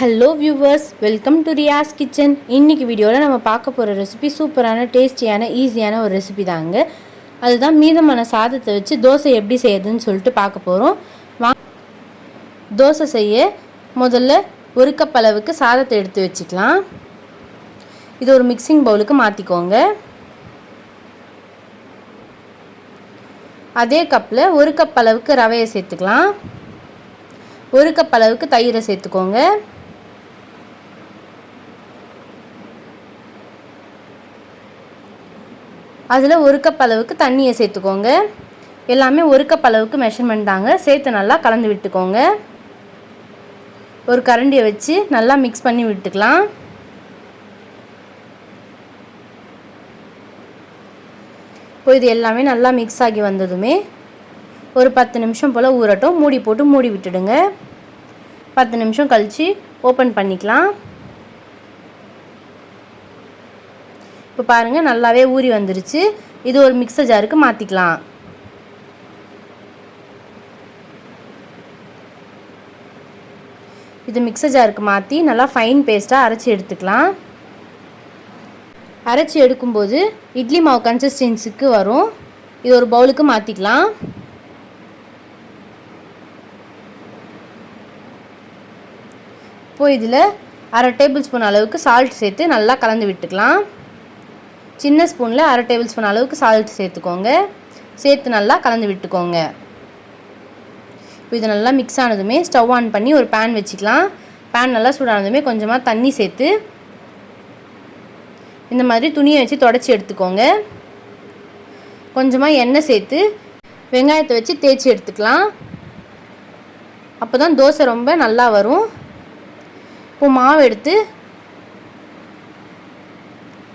Hello viewers welcome to Riyas kitchen இன்றைக்கி வீடியோவில் நம்ம பார்க்க போகிற ரெசிபி சூப்பரான டேஸ்டியான ஈஸியான ஒரு ரெசிபி தாங்க. அதுதான் மீதமான சாதத்தை வச்சு தோசை எப்படி செய்யுதுன்னு சொல்லிட்டு பார்க்க போகிறோம் வா தோசை செய்ய முதல்ல ஒரு கப் அளவுக்கு சாதத்தை எடுத்து வச்சுக்கலாம். இது ஒரு மிக்சிங் பவுலுக்கு மாற்றிக்கோங்க அதே கப்பில் ஒரு கப் அளவுக்கு ரவையை சேர்த்துக்கலாம். ஒரு கப் அளவுக்கு தயிரை சேர்த்துக்கோங்க. அதில் ஒரு கப் அளவுக்கு தண்ணியை சேர்த்துக்கோங்க. எல்லாமே ஒரு கப் அளவுக்கு மெஷர்மெண்ட் தாங்க. சேர்த்து நல்லா கலந்து விட்டுக்கோங்க. ஒரு கரண்டியை வச்சு நல்லா மிக்ஸ் பண்ணி விட்டுக்கலாம். இப்போ இது எல்லாமே நல்லா மிக்ஸ் ஆகி வந்ததுமே ஒரு பத்து நிமிஷம் போல் ஊறட்டும். மூடி போட்டு மூடி விட்டுடுங்க. பத்து நிமிஷம் கழித்து ஓப்பன் பண்ணிக்கலாம். இப்போ பாருங்கள் நல்லாவே ஊறி வந்துருச்சு. இது ஒரு மிக்சர் ஜாருக்கு மாற்றிக்கலாம் இது மிக்சர் ஜாருக்கு மாற்றி நல்லா ஃபைன் பேஸ்ட்டாக அரைச்சி எடுத்துக்கலாம். அரைச்சி எடுக்கும்போது இட்லி மாவு கன்சிஸ்டன்சிக்கு வரும். இது ஒரு பவுலுக்கு மாற்றிக்கலாம் இப்போது இதில் அரை டேபிள் ஸ்பூன் அளவுக்கு சால்ட் சேர்த்து நல்லா கலந்து விட்டுக்கலாம். சின்ன ஸ்பூனில் அரை டேபிள் ஸ்பூன் அளவுக்கு சால்ட் சேர்த்துக்கோங்க. சேர்த்து நல்லா கலந்து விட்டுக்கோங்க. இப்போ இது நல்லா மிக்ஸ் ஆனதுமே ஸ்டவ் ஆன் பண்ணி ஒரு பேன் வச்சுக்கலாம். பேன் நல்லா சூடானதுமே கொஞ்சமாக தண்ணி சேர்த்து இந்த மாதிரி துணியை வச்சு தொடச்சி எடுத்துக்கோங்க. கொஞ்சமாக எண்ணெய் சேர்த்து வெங்காயத்தை வச்சு தேய்ச்சி எடுத்துக்கலாம். அப்போ தான் தோசை ரொம்ப நல்லா வரும். இப்போ மாவு எடுத்து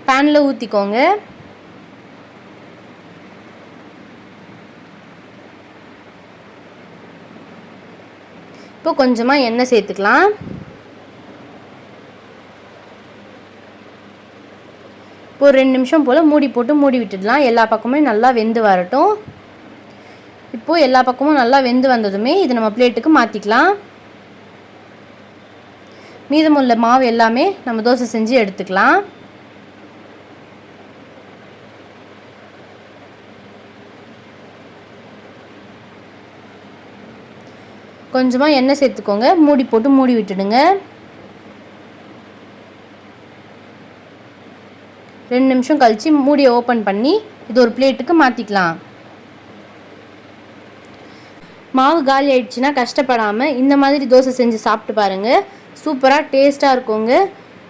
பேனில் ஊற்றிக்கோங்க இப்போ கொஞ்சமாக எண்ணெய் சேர்த்துக்கலாம். இப்போ ரெண்டு நிமிஷம் போல் மூடி போட்டு மூடி விட்டுடலாம். எல்லா பக்கமும் நல்லா வெந்து வரட்டும். இப்போது எல்லா பக்கமும் நல்லா வெந்து வந்ததுமே இது நம்ம பிளேட்டுக்கு மாற்றிக்கலாம் மீதமுள்ள மாவு எல்லாமே நம்ம தோசை செஞ்சு எடுத்துக்கலாம். கொஞ்சமாக எண்ணெய் சேர்த்துக்கோங்க. மூடி போட்டு மூடி விட்டுடுங்க. ரெண்டு நிமிஷம் கழித்து மூடியை ஓப்பன் பண்ணி இது ஒரு பிளேட்டுக்கு மாற்றிக்கலாம் மாவு காலி ஆயிடுச்சுன்னா கஷ்டப்படாமல் இந்த மாதிரி தோசை செஞ்சு சாப்பிட்டு பாருங்கள் சூப்பராக டேஸ்ட்டாக இருக்குங்க.